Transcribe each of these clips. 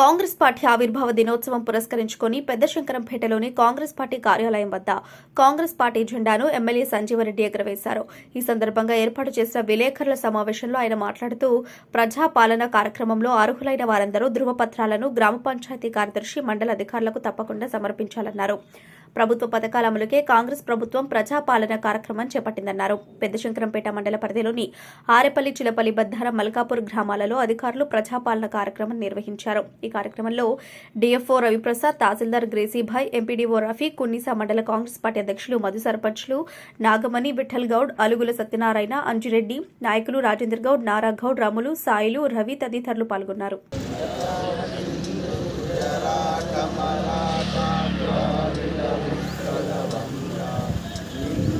Congress party ఆవిర్భావ దినోత్సవం పురస్కరించుకొని పెద్దశంకరంపేటలోని కాంగ్రెస్ పార్టీ కార్యాలయం వద్ద కాంగ్రెస్ పార్టీ జెండాను ఎమ్మెల్యే సంజీవరెడ్డి ఎగురవేశారు. ఈ సందర్భంగా ఏర్పాటు చేసిన విలేకరుల సమావేశంలో ఆయన మాట్లాడుతూ ప్రజాపాలన కార్యక్రమంలో అర్హులైన వారందరూ ధృవపత్రాలను గ్రామ పంచాయతీ కార్యదర్శి మండల అధికారులకు తప్పకుండా సమర్పించాలన్నారు. ప్రభుత్వ పథకాల అమలుకే కాంగ్రెస్ ప్రభుత్వం ప్రజాపాలన కార్యక్రమం చేపట్టిందన్నారు. పెద్దశంకరంపేట మండల పరిధిలోని ఆరేపల్లి చిలపల్లి బద్దార మల్కాపూర్ గ్రామాలలో అధికారులు ప్రజాపాలన కార్యక్రమం నిర్వహించారు. ఈ కార్యక్రమంలో DFO Ravi Prasad tahsildar Gracy Bhai MPDO Rafi Kunnisa mandal Congress party అధ్యక్షులు మధు సర్పంచ్లు నాగమణి విఠల్ గౌడ్ అలుగుల సత్యనారాయణ అంజురెడ్డి నాయకులు రాజేందర్ గౌడ్ నారా గౌడ్ రాములు సాయిలు రవి తదితరులు పాల్గొన్నారు.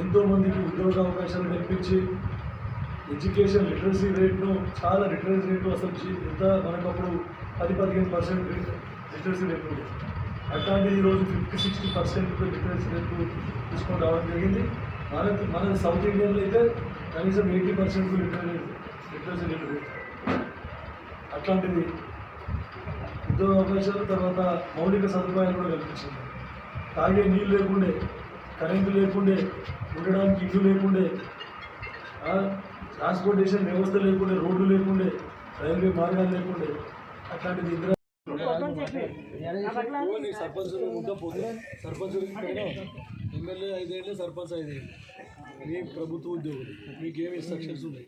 ఎంతోమందికి ఉద్యోగ అవకాశాలు కల్పించి ఎడ్యుకేషన్ లిటరసీ రేట్ను చాలా లిటరసీ రేటు అసలు ఎంత మనకప్పుడు పది పదిహేను పర్సెంట్ లిటరసీ రేటు ఉంది. అట్లాంటి ఈరోజు fifty sixty percent literacy rate తీసుకొని రావడం జరిగింది. మన మన సౌత్ ఇండియన్లో అయితే కనీసం eighty percent literacy literacy rate అట్లాంటిది ఉద్యోగ అవకాశాలు తర్వాత మౌలిక సదుపాయాలు కూడా కల్పించింది. తాగే నీళ్ళు లేకుండే కరెంటు లేకుండే ఉండడానికి ఇల్లు లేకుండే ట్రాన్స్పోర్టేషన్ వ్యవస్థ లేకుండే రోడ్లు లేకుండే రైల్వే మార్గాలు లేకుండే అట్లాంటిది ఇందిరా సర్పంచ్ పోతే సర్పంచ్ ఎమ్మెల్యే ఐదేళ్ళు సర్పంచ్ ఐదేళ్ళు. మీ ప్రభుత్వ ఉద్యోగులు. మీకు ఏమి ఇన్స్ట్రక్షన్స్ ఉన్నాయి?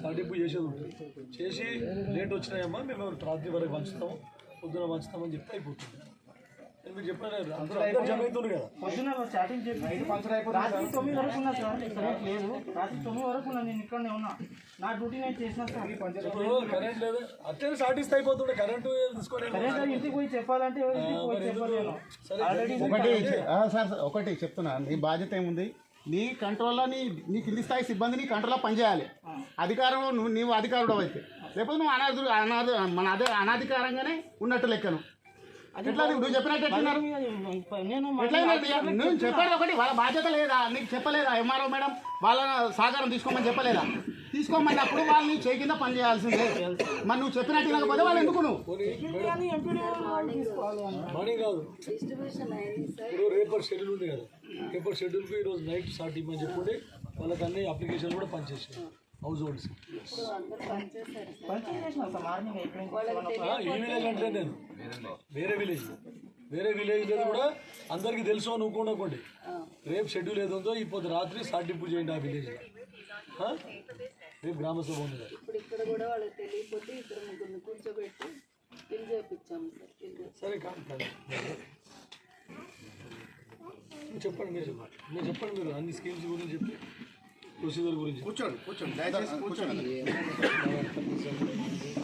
సాటింపు చేసేది ఉంటుంది చేసి లేట్ వచ్చినాయమ్మా మేము రాత్రి వరకు పంచుతాం పొద్దున పంచుతామని చెప్తే అయిపోతుంది. నేను మీకు చెప్పాను అందరూ అందరూ జమ అవుతుంది కదా. పొద్దున్న స్టార్టింగ్ చెప్పి రాత్రి తొమ్మిది వరకు ఉన్నా సార్ కరెంట్ లేదు. రాత్రి తొమ్మిది వరకు ఉన్నా నేను ఇక్కడనే ఉన్నా. నా డ్యూటీ నేను చేసిన సార్. ఇప్పుడు కరెంట్ లేదు. అట్లే సాటిస్తే అయిపోతుండే. కరెంటు తీసుకోలేదు కరెంట్ అది ఇంటికి పోయి చెప్పాలంటే ఇంటికి పోయి చెప్పలేను సరే ఒకటి సార్ చెప్తున్నా. నీ బాధ్యత ఏముంది? నీ కంట్రోల్లో నీ నీ కింది స్థాయి సిబ్బంది నీ కంట్రోల్లో పనిచేయాలి. అధికారం నువ్వు నీవు అధికారుడు అయితే లేకపోతే నువ్వు అనాథ అనాథ మన అదే అనాధికారంగానే ఉన్నట్టు లెక్కను. ఎట్లా నువ్వు నువ్వు చెప్పినట్టు ఎట్లున్నారు? నేను ఎట్లా అయినట్టు? నువ్వు చెప్పాడు ఒకటి వాళ్ళ బాధ్యత లేదా? నీకు చెప్పలేదా? ఎంఆర్ఓ మేడం వాళ్ళ సహకారం తీసుకోమని చెప్పలేదా? తీసుకోమన్నప్పుడు వాళ్ళు నీ చేయి కింద పని చేయాల్సిందే. మరి నువ్వు చెప్పినట్టు వినకపోతే వాళ్ళు ఎందుకు నువ్వు? ఇప్పుడు రేపటి షెడ్యూల్ ఉంది కదా. రేపటి షెడ్యూల్కి ఈరోజు నైట్ స్టార్ట్ ఇవ్వమని చెప్పుంటే వాళ్ళకి అన్ని అప్లికేషన్ కూడా పనిచేసారు హౌస్ హోల్డ్స్ ఈ విలేజ్ అంటే నేను. వేరే విలేజ్. వేరే విలేజ్ కూడా అందరికీ తెలుసు అని ఊరుకోండి రేపు షెడ్యూల్ ఏదో ఉందో ఇప్పుడు రాత్రి స్టార్టింపు చేయండి ఆ విలేజ్ రేపు గ్రామ సభ ఉంది. కదా. ఇప్పుడు ఇక్కడ కూడా వాళ్ళకి తెలియకపోతే ఇద్దరు ముగ్గురిని కూర్చోబెట్టి ఫిల్ చేయించాము సార్ కాదు చెప్పండి మీరు చెప్పండి. మీరు అన్ని స్కీమ్స్ గురించి చెప్పి. ప్రొసీజర్ గురించి. కూర్చోండి కూర్చోండి దయచేసి కూర్చోండి.